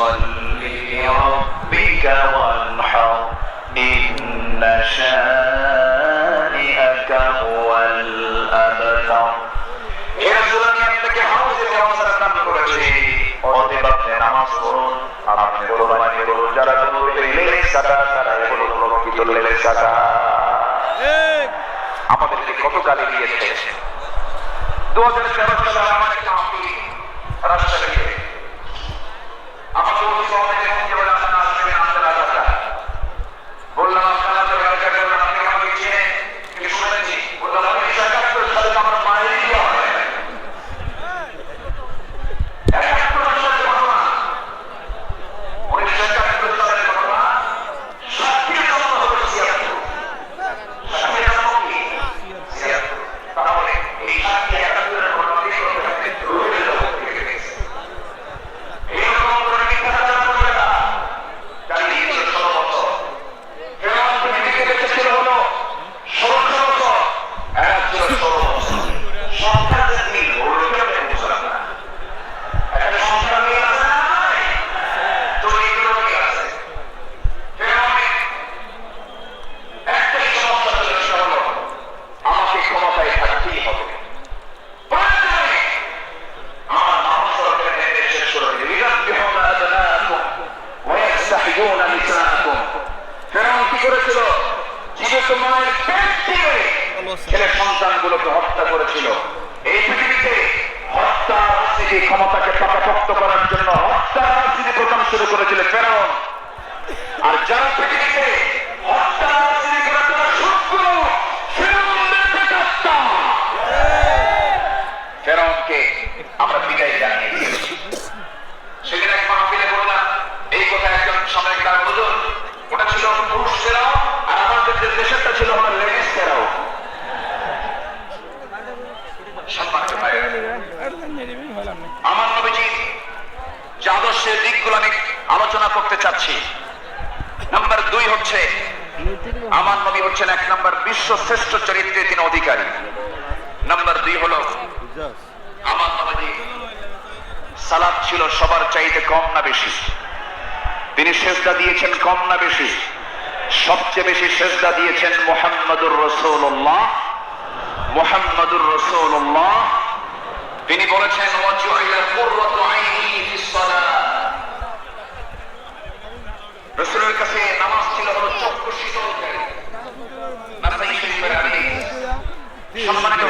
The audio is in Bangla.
فصل لربك وانحر إن شانئك هو الأبتر যারা কোরবানি সাদা তারা এগুলো প্রকৃত লেলে সাদা আমাদেরকে কত কালে দিয়েছে দু হাজার তেরো সালে আমার ছেলে সন্তান গুলোকে হত্যা করেছিল। এই পৃথিবীতে হত্যা ক্ষমতাকে পাকাপোক্ত করার জন্য হত্যা রাজনীতি প্রথম শুরু করেছিল ফেরাউন। আলোচনা করতে চাচ্ছি। নাম্বার দুই হচ্ছে, আমার নবী হচ্ছেন এক নাম্বার বিশ্ব শ্রেষ্ঠ চরিত্রের তিনি অধিকারী। নাম্বার দুই হলো, আমার নবী সালাদ ছিল সবার চাইতে কম না বেশি। তিনি সেজদা দিয়েছেন কম না বেশি। সবচেয়ে বেশি সেজদা দিয়েছেন মোহাম্মদুর রসৌল্লাহ মোহাম্মদুর রসৌল্লাহ তিনি বলেছেন ওয়াজুআইলা কুররাতু আইনি ফিস রসুলের কাছে নামাজ ছিল হলো চক্ষু শীতল সম্মানিত